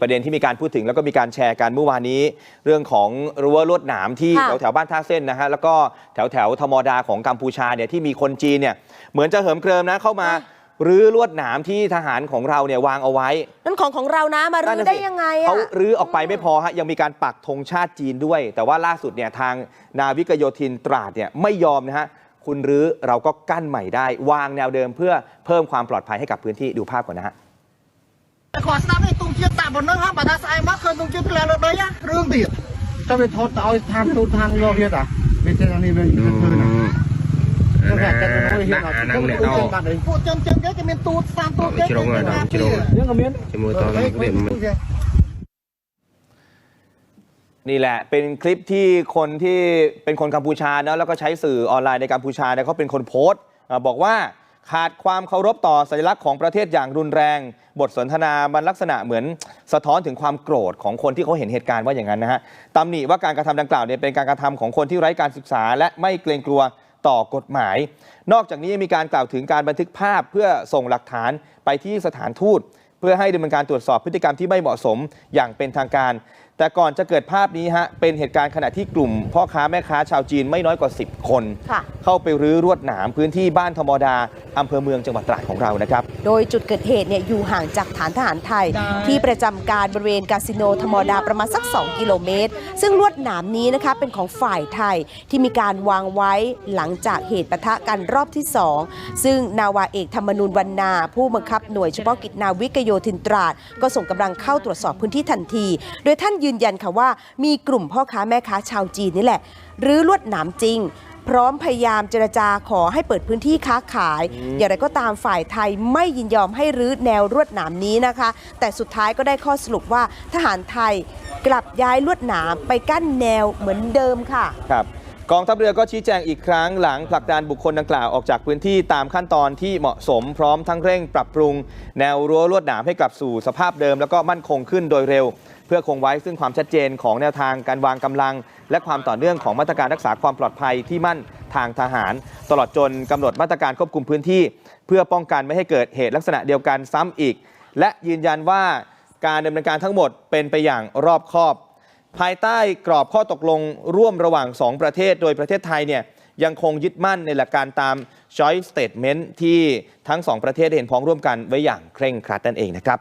ประเด็นที่มีการพูดถึงแล้วก็มีการแชร์กันเมื่อวานนี้ เรื่องของรั้วลวดหนามที่แถวแถวบ้านท่าเส้นนะฮะแล้วก็แถวแถวธมดาของกัมพูชาเนี่ยที่มีคนจีนเนี่ยเหมือนจะเหิมเกริมนะเข้ามารื้อลวดหนามที่ทหารของเราเนี่ยวางเอาไว้ นั่นของของเรานะมารื้อได้ยังไงเขารื้อออกไปไม่พอฮะยังมีการปักธงชาติจีนด้วย แต่ว่าล่าสุดเนี่ยทางนาวิกโยธินตราดเนี่ยไม่ยอมนะฮะคุณรื้อเราก็กั้นใหม่ได้ วางแนวเดิมเพื่อเพิ่มความปลอดภัยให้กับพื้นที่ดูภาพก่อนนะฮะ ឯងទុំជាតិតាក់ប៉ុណ្ណឹងហើយបើថាស្អែកមកឃើញទុំជាតិធ្លាក់លើដីហ่ะរឿងទៀត ទៅវាថតទៅឲ្យឋានទូតឋានយកទៀតអាវាចេះនេះវាធ្វើណា អាណាដាក់អាហ្នឹងអ្នកដោ បាត់អី ពួកចិនចិនគេគេមានទូតស្តាមទូតគេ ជ្រុងហើយដល់ជ្រុង យើងក៏មាន ជាមួយតនឹងវាមិន นี่แหละเป็นคลิปที่คนที่เป็นคนกัมพูชาเนอะแล้วก็ใช้สื่อออนไลน์ในกัมพูชาเนี่ยเขาเป็นคนโพสต์อ่าบอกว่า ขาดความเคารพต่อสัญลักษณ์ของประเทศอย่างรุนแรง บทสนทนามันลักษณะเหมือนสะท้อนถึงความโกรธของคนที่เขาเห็นเหตุการณ์ว่าอย่างนั้นนะฮะตำหนิว่าการกระทำดังกล่าวเนี่ยเป็นการกระทำของคนที่ไร้การศึกษา และไม่เกรงกลัวต่อกฎหมาย นอกจากนี้ยังมีการกล่าวถึงการบันทึกภาพเพื่อส่งหลักฐานไปที่สถานทูต เพื่อให้ดำเนินการตรวจสอบพฤติกรรมที่ไม่เหมาะสมอย่างเป็นทางการแต่ก่อนจะเกิดภาพนี้ฮะเป็นเหตุการณ์ขณะที่กลุ่ม พ่อค้าแม่ค้าชาวจีนไม่น้อยกว่า 10 คนค่ะเข้าไปรื้อรวดหนามพื้นที่บ้านธรรมดาอำเภอเมืองจังหวัดตราดของเรานะครับ โดยจุดเกิดเหตุเนี่ยอยู่ห่างจากฐานทหารไทย ที่ประจำการบริเวณคาสิโนธรรมดาประมาณสัก 2 กิโลเมตร ซึ่งลวดหนามนี้นะคะเป็นของฝ่ายไทยที่มีการวางไว้หลังจากเหตุปะทะกันรอบที่ 2 ซึ่งนาวาเอกธรรมนูญวรรณาผู้บังคับหน่วยเฉพาะกิจนาวิกโยธินตราดก็ส่งกำลังเข้าตรวจสอบพื้นที่ทันที โดยท่านยืนยันค่ะว่า มีกลุ่มพ่อค้าแม่ค้าชาวจีนนี่แหละรื้อลวดหนามจริง พร้อมพยายามเจรจาขอให้เปิดพื้นที่ค้าขาย อย่างไรก็ตามฝ่ายไทยไม่ยินยอมให้รื้อแนวลวดหนามนี้นะคะ แต่สุดท้ายก็ได้ข้อสรุปว่าทหารไทยกลับย้ายลวดหนามไปกั้นแนวเหมือนเดิมค่ะ ครับ กองทัพเรือก็ชี้แจงอีกครั้งหลังผลักดันบุคคลดังกล่าวออกจากพื้นที่ตามขั้นตอนที่เหมาะสมพร้อมทั้งเร่งปรับปรุง แนวรั้วลวดหนามให้กลับสู่สภาพเดิม แล้วก็มั่นคงขึ้นโดยเร็ว เพื่อคงไว้ซึ่งความชัดเจนของแนวทางการวางกำลัง และความต่อเนื่องของมาตรการรักษาความปลอดภัยที่มั่นทางทหาร ตลอดจนกำหนดมาตรการควบคุมพื้นที่ เพื่อป้องกันไม่ให้เกิดเหตุลักษณะเดียวกันซ้ำอีก และยืนยันว่าการดำเนินการทั้งหมดเป็นไปอย่างรอบคอบ ภายใต้กรอบข้อตกลงร่วมระหว่าง 2 ประเทศ โดยประเทศไทยเนี่ยยังคงยึดมั่นในหลักการตาม Joint Statement ที่ทั้ง 2 ประเทศเห็นพ้องร่วมกันไว้อย่างเคร่งครัดนั่นเองนะครับ